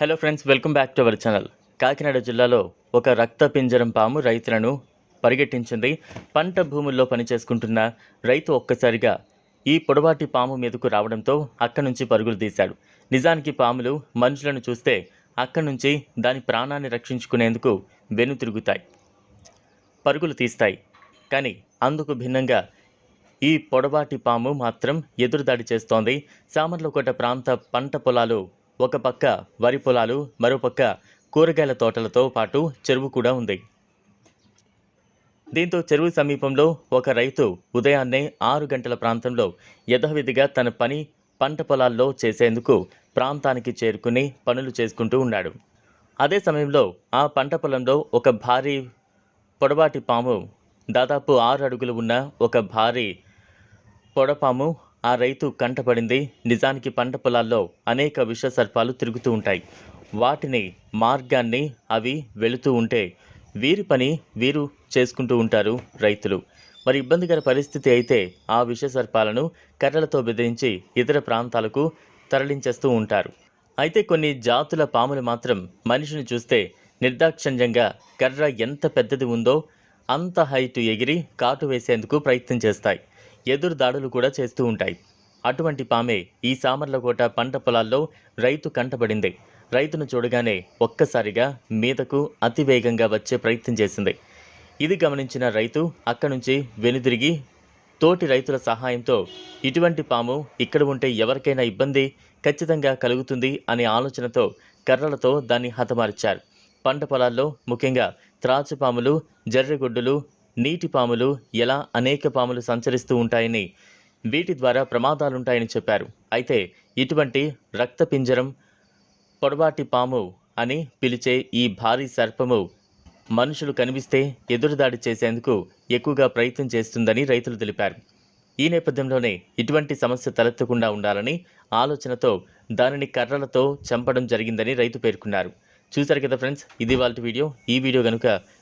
Hello friends welcome back to our channel Kakinada జిల్లాలో ఒక రక్త పింజరం పాము రైతులను పరిగెట్టించింది. పంట భూముల్లో పనిచేసుకుంటున్న రైతు ఒక్కసారిగా ఈ పొడవాటి పాము మీదకు రావడంతో అక్కడి నుంచి పరుగులు తీశాడు. నిజానికి పాములు మనుషులను చూస్తే అక్కడి నుంచి దాని ప్రాణాన్ని రక్షించుకునేందుకు వెనుతిరుగుతాయి పరుగులు తీస్తాయి. కానీ అందుకు భిన్నంగా ఈ పొడవాటి పాము మాత్రం ఎదురుదాడి చేస్తోంది. సామర్లకోట ప్రాంత పంట పొలాలు ఒక పక్క వరి పొలాలు మరోపక్క కూరగాయల తోటలతో పాటు చెరువు కూడా ఉంది. దీంతో చెరువు సమీపంలో ఒక రైతు ఉదయాన్నే ఆరు గంటల ప్రాంతంలో యథావిధిగా తన పని పంట పొలాల్లో చేసేందుకు ప్రాంతానికి చేరుకుని పనులు చేసుకుంటూ ఉన్నాడు. అదే సమయంలో ఆ పంట పొలంలో ఒక భారీ పొడవాటి పాము దాదాపు ఆరు అడుగులు ఉన్న ఒక భారీ పొడపాము ఆ రైతు కంటపడింది. నిజానికి పంట పొలాల్లో అనేక విష సర్పాలు తిరుగుతూ ఉంటాయి. వాటిని మార్గాన్ని అవి వెళుతూ ఉంటే వీరి పని వీరు చేసుకుంటూ ఉంటారు రైతులు. మరి ఇబ్బందికర పరిస్థితి అయితే ఆ విష సర్పాలను కర్రలతో బెదిరించి ఇతర ప్రాంతాలకు తరలించేస్తూ ఉంటారు. అయితే కొన్ని జాతుల పాములు మాత్రం మనిషిని చూస్తే నిర్దాక్షణ్యంగా కర్ర ఎంత పెద్దది ఉందో అంత హైటు ఎగిరి కాటు వేసేందుకు ప్రయత్నం చేస్తాయి. ఎదురు దాడులు కూడా చేస్తూ ఉంటాయి. అటువంటి పామే ఈ సామర్లకోట పంట పొలాల్లో రైతు కంటపడింది. రైతును చూడగానే ఒక్కసారిగా మీదకు అతివేగంగా వచ్చే ప్రయత్నం చేసింది. ఇది గమనించిన రైతు అక్కడి నుంచి వెనుదిరిగి తోటి రైతుల సహాయంతో ఇటువంటి పాము ఇక్కడ ఉంటే ఎవరికైనా ఇబ్బంది ఖచ్చితంగా కలుగుతుంది అనే ఆలోచనతో కర్రలతో దాన్ని హతమార్చారు. పంట పొలాల్లో ముఖ్యంగా త్రాచు పాములు నీటి పాములు ఎలా అనేక పాములు సంచరిస్తూ ఉంటాయని వీటి ద్వారా ప్రమాదాలుంటాయని చెప్పారు. అయితే ఇటువంటి రక్తపింజరం పొడవాటి పాము అని పిలిచే ఈ భారీ సర్పము మనుషులు కనిపిస్తే ఎదురుదాడి చేసేందుకు ఎక్కువగా ప్రయత్నం చేస్తుందని రైతులు తెలిపారు. ఈ నేపథ్యంలోనే ఇటువంటి సమస్య తలెత్తకుండా ఉండాలని ఆలోచనతో దానిని కర్రలతో చంపడం జరిగిందని రైతు పేర్కొన్నారు. చూశారు కదా ఫ్రెండ్స్ ఇది వాళ్ళ వీడియో. ఈ వీడియో కనుక